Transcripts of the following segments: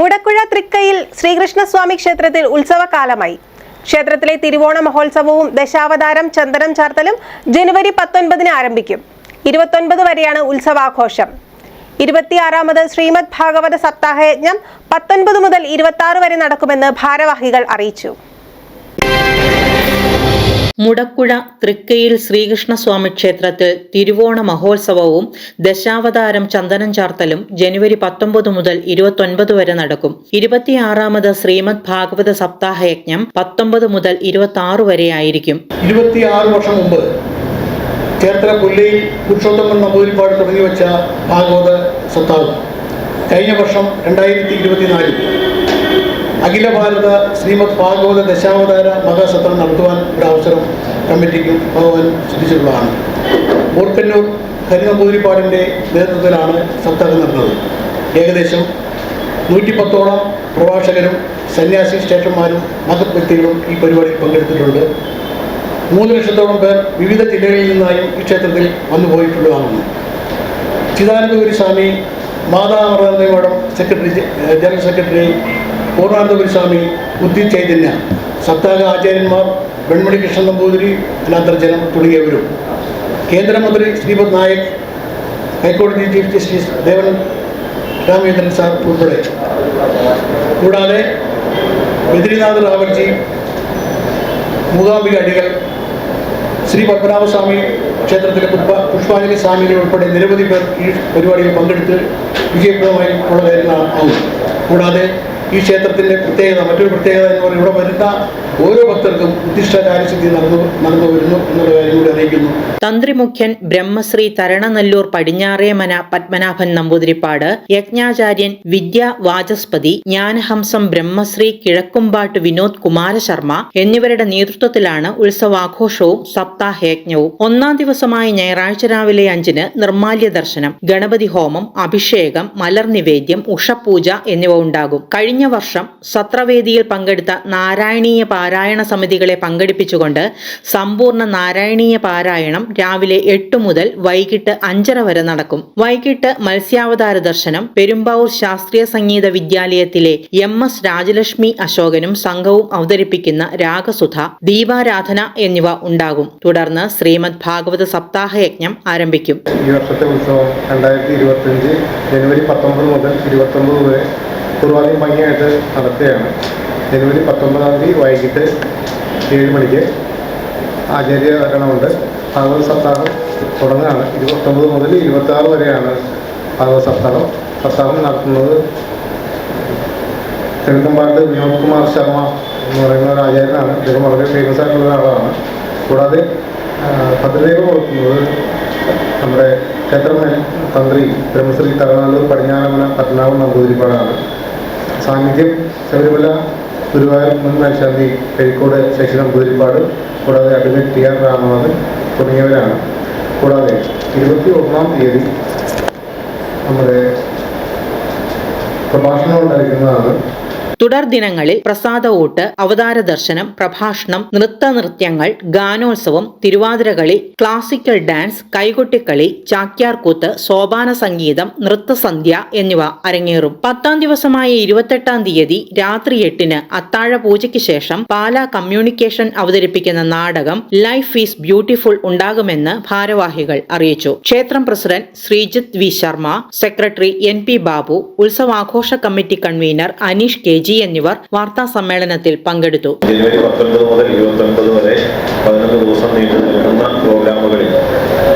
മുടക്കുഴ തൃക്കയിൽ ശ്രീകൃഷ്ണസ്വാമി ക്ഷേത്രത്തിൽ ഉത്സവകാലമായി. ക്ഷേത്രത്തിലെ തിരുവോണ മഹോത്സവവും ദശാവതാരം ചന്ദനം ചാർത്തലും ജനുവരി പത്തൊൻപതിന് ആരംഭിക്കും. ഇരുപത്തൊൻപത് വരെയാണ് ഉത്സവാഘോഷം. ഇരുപത്തിയാറാമത് ശ്രീമദ് ഭാഗവത സപ്താഹയജ്ഞം പത്തൊൻപത് മുതൽ ഇരുപത്തി വരെ നടക്കുമെന്ന് ഭാരവാഹികൾ അറിയിച്ചു. മുടക്കുഴ തൃക്കയിൽ ശ്രീകൃഷ്ണസ്വാമി ക്ഷേത്രത്തിൽ തിരുവോണ മഹോത്സവവും ദശാവതാരം ചന്ദനം ചാർത്തലും ജനുവരി പത്തൊമ്പത് മുതൽ ഇരുപത്തൊൻപത് വരെ നടക്കും. ഇരുപത്തിയാറാമത് ശ്രീമദ് ഭാഗവത സപ്താഹ യജ്ഞം പത്തൊമ്പത് മുതൽ ഇരുപത്തി ആറ് വരെയായിരിക്കും ഇരുപത്തിയാറ് വർഷം മുമ്പ് ചേർത്തല പുല്ലയിൽ പുരുഷോത്തമൻ നമ്പൂതിരിപ്പാട് തുടങ്ങി വെച്ച ഭാഗവത സപ്താഹം. കഴിഞ്ഞ വർഷം രണ്ടായിരത്തി ഇരുപത്തിനാലിൽ അഖില ഭാരത ശ്രീമദ് ഭാഗവത ദശാവതാര മഹാസത്രം നടത്തുവാൻ ഒരു അവസരം കമ്മിറ്റിക്കും ഭഗവാൻ ശ്രദ്ധിച്ചിട്ടുള്ളതാണ് മൂർക്കന്നൂർ ഹരിനമ്പൂതിരിപ്പാടിന്റെ നേതൃത്വത്തിലാണ് സപ്താഹം നടന്നത്. ഏകദേശം നൂറ്റിപ്പത്തോളം പ്രഭാഷകരും സന്യാസി സ്റ്റേഷന്മാരും മഹത് വ്യക്തികളും ഈ പരിപാടിയിൽ പങ്കെടുത്തിട്ടുണ്ട്. മൂന്ന് ലക്ഷത്തോളം പേർ വിവിധ ജില്ലകളിൽ നിന്നായും ഈ ക്ഷേത്രത്തിൽ വന്നു പോയിട്ടുള്ളതാണെന്ന് Chidanandapuri Swami Mata Amritananda Math secretary general secretary Purnanandapuri Swami Buddhi Chaitanya സപ്താഹ ആചാര്യന്മാർ വെൺമണി കൃഷ്ണൻ നമ്പൂതിരി അനാന്തർജനം തുടങ്ങിയവരും. കേന്ദ്രമന്ത്രി ശ്രീപദ് നായക് ഹൈക്കോടതി chief justice Devan Ramachandran sir ഉൾപ്പെടെ. കൂടാതെ ബദ്രിനാഥ് റാവർജി മൂകാംബിക അടികൾ ശ്രീ പത്മനാഭസ്വാമി ക്ഷേത്രത്തിലെ പുഷ്പ പുഷ്പാഞ്ജലി സ്വാമികൾ ഉൾപ്പെടെ നിരവധി പേർ ഈ പരിപാടിയിൽ പങ്കെടുത്ത് വിജയപ്രദമായി ഉള്ള ആവും കൂടാതെ ഈ ക്ഷേത്രത്തിന്റെ പ്രത്യേകത മറ്റൊരു പ്രത്യേകത എന്ന് പറയുന്നത് ഇവിടെ വരുന്ന ഓരോ ഭക്തർക്കും ഉദ്ദിഷ്ട കാര്യസിദ്ധി നടന്നു നടന്നു വരുന്നു എന്നുള്ള കാര്യം കൂടി അറിയിക്കുന്നു. തന്ത്രിമുഖ്യൻ ബ്രഹ്മശ്രീ തരണനല്ലൂർ പടിഞ്ഞാറേമന പത്മനാഭൻ നമ്പൂതിരിപ്പാട് യജ്ഞാചാര്യൻ വിദ്യ വാചസ്പതി ജ്ഞാനഹംസം ബ്രഹ്മശ്രീ കിഴക്കുംപാട്ട് വിനോദ് കുമാരശർമ്മ എന്നിവരുടെ നേതൃത്വത്തിലാണ് ഉത്സവാഘോഷവും സപ്താഹയജ്ഞവും. ഒന്നാം ദിവസമായ ഞായറാഴ്ച രാവിലെ അഞ്ചിന് നിർമാല്യ ദർശനം ഗണപതി ഹോമം അഭിഷേകം മലർ നിവേദ്യം ഉഷപൂജ എന്നിവ ഉണ്ടാകും. കഴിഞ്ഞ വർഷം സത്രവേദിയിൽ പങ്കെടുത്ത നാരായണീയ പാരായണ സമിതികളെ പങ്കെടുപ്പിച്ചുകൊണ്ട് സമ്പൂർണ നാരായണീയ പാരായണം രാവിലെ എട്ട് മുതൽ വൈകിട്ട് അഞ്ചര വരെ നടക്കും. വൈകിട്ട് മത്സ്യാവതാര ദർശനം പെരുമ്പാവൂർ ശാസ്ത്രീയ സംഗീത വിദ്യാലയത്തിലെ എം എസ് രാജലക്ഷ്മി അശോകനും സംഘവും അവതരിപ്പിക്കുന്ന രാഗസുധ ദീപാരാധന എന്നിവ ഉണ്ടാകും. തുടർന്ന് ശ്രീമദ് ഭാഗവത സപ്താഹ യജ്ഞം ആരംഭിക്കും. ഈ വർഷത്തെ ഉത്സവം രണ്ടായിരത്തി ഇരുപത്തഞ്ച് ജനുവരി പത്തൊമ്പത് മുതൽ ഇരുപത്തൊമ്പത് വരെ പൂർവാധികം ഭംഗിയായിട്ട് നടത്തുകയാണ് ജനുവരി പത്തൊമ്പതാം തീയതി വൈകിട്ട് ഏഴ് മണിക്ക് ആചാര്യകരണമുണ്ട് ഭാഗവത സപ്താഹം തുടങ്ങുകയാണ്. ഇരുപത്തൊമ്പത് മുതൽ ഇരുപത്തി ആറ് വരെയാണ് ഭാഗവത സപ്താഹം. സപ്താഹം നടത്തുന്നത് തിരുവനന്തപാട് വിനോദ് കുമാർ ശർമ്മ എന്ന് പറയുന്ന ഒരു ആചാര്യനാണ്. അദ്ദേഹം വളരെ ഫേമസ് ആയിട്ടുള്ള ഒരാളാണ്. കൂടാതെ പദ്ധതികൾ കൊടുക്കുന്നത് നമ്മുടെ ക്ഷേത്രമേൽ തന്ത്രി ബ്രഹ്മശ്രീ തലനാളൂർ പടിഞ്ഞാറമന പത്മനാഭൻ നമ്പൂതിരിപ്പാടാണ്. സാന്നിധ്യം ശബരിമല ഗുരുവായൂർ മുൻ മേൽശാന്തി കഴിക്കോട് ശശി നമ്പൂതിരിപ്പാട് കൂടാതെ അഡ്വക്കേറ്റ് ടി ആർ രാമനാഥൻ തുടങ്ങിയവരാണ്. കൂടാതെ ഇരുപത്തി ഒന്നാം തീയതി നമ്മുടെ പ്രഭാഷണം ഉണ്ടായിരിക്കുന്നതാണ് തുടർ ദിനങ്ങളിൽ പ്രസാദവോട്ട് അവതാര ദർശനം പ്രഭാഷണം നൃത്തനൃത്യങ്ങൾ ഗാനോത്സവം തിരുവാതിരകളി ക്ലാസിക്കൽ ഡാൻസ് കൈകൊട്ടിക്കളി ചാക്യാർകൂത്ത് സോപാന സംഗീതം നൃത്തസന്ധ്യ എന്നിവ അരങ്ങേറും. പത്താം ദിവസമായ ഇരുപത്തെട്ടാം തീയതി രാത്രി എട്ടിന് അത്താഴ പൂജയ്ക്ക് ശേഷം പാലാ കമ്മ്യൂണിക്കേഷൻ അവതരിപ്പിക്കുന്ന നാടകം ലൈഫ് ഈസ് ബ്യൂട്ടിഫുൾ ഉണ്ടാകുമെന്ന് ഭാരവാഹികൾ അറിയിച്ചു. ക്ഷേത്രം president Sreejith V Sharma secretary N P Babu ഉത്സവാഘോഷ committee convener Aneesh K. G എന്നിവർ വാർത്താ സമ്മേളനത്തിൽ പങ്കെടുത്തു.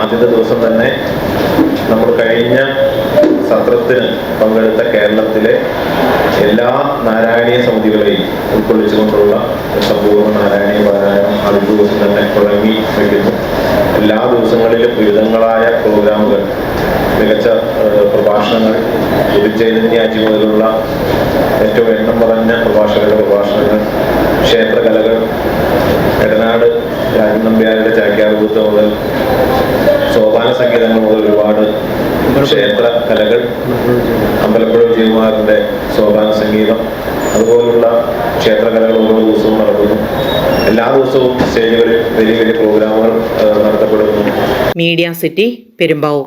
ആദ്യത്തെ ദിവസം തന്നെ നമ്മൾ കഴിഞ്ഞ സത്രത്തിന് പങ്കെടുത്ത കേരളത്തിലെ എല്ലാ നാരായണീയ സമിതികളെയും ഉൾക്കൊള്ളിച്ചുകൊണ്ടുള്ള സമ്പൂർണ നാരായണീയ പാരായണം ആദ്യ ദിവസം തന്നെ തുടങ്ങി വയ്ക്കുന്നു എല്ലാ ദിവസങ്ങളിലും വിവിധങ്ങളായ പ്രോഗ്രാമുകൾ മികച്ച പ്രഭാഷണങ്ങൾ ഉദിച്ചൈതന്യാജി മുതലുള്ള ഏറ്റവും എണ്ണം പറഞ്ഞ പ്രഭാഷകരുടെ പ്രഭാഷണങ്ങൾ ക്ഷേത്രകലകൾ എടനാട് രാജനമ്പ്യാരുടെ ചാക്യാർകൂത്ത് മുതൽ സോപാന സംഗീതങ്ങൾ മുതൽ ഒരുപാട് ക്ഷേത്ര കലകൾ അമ്പലപ്പുഴ വിജയകുമാറിന്റെ സോപാന സംഗീതം അതുപോലുള്ള ക്ഷേത്രകലകൾ ഓരോ ദിവസവും നടക്കുന്നു. എല്ലാ ദിവസവും സ്റ്റേജുകളിൽ വലിയ വലിയ പ്രോഗ്രാമുകൾ നടത്തപ്പെടുന്നു. Media city Perumbavoor.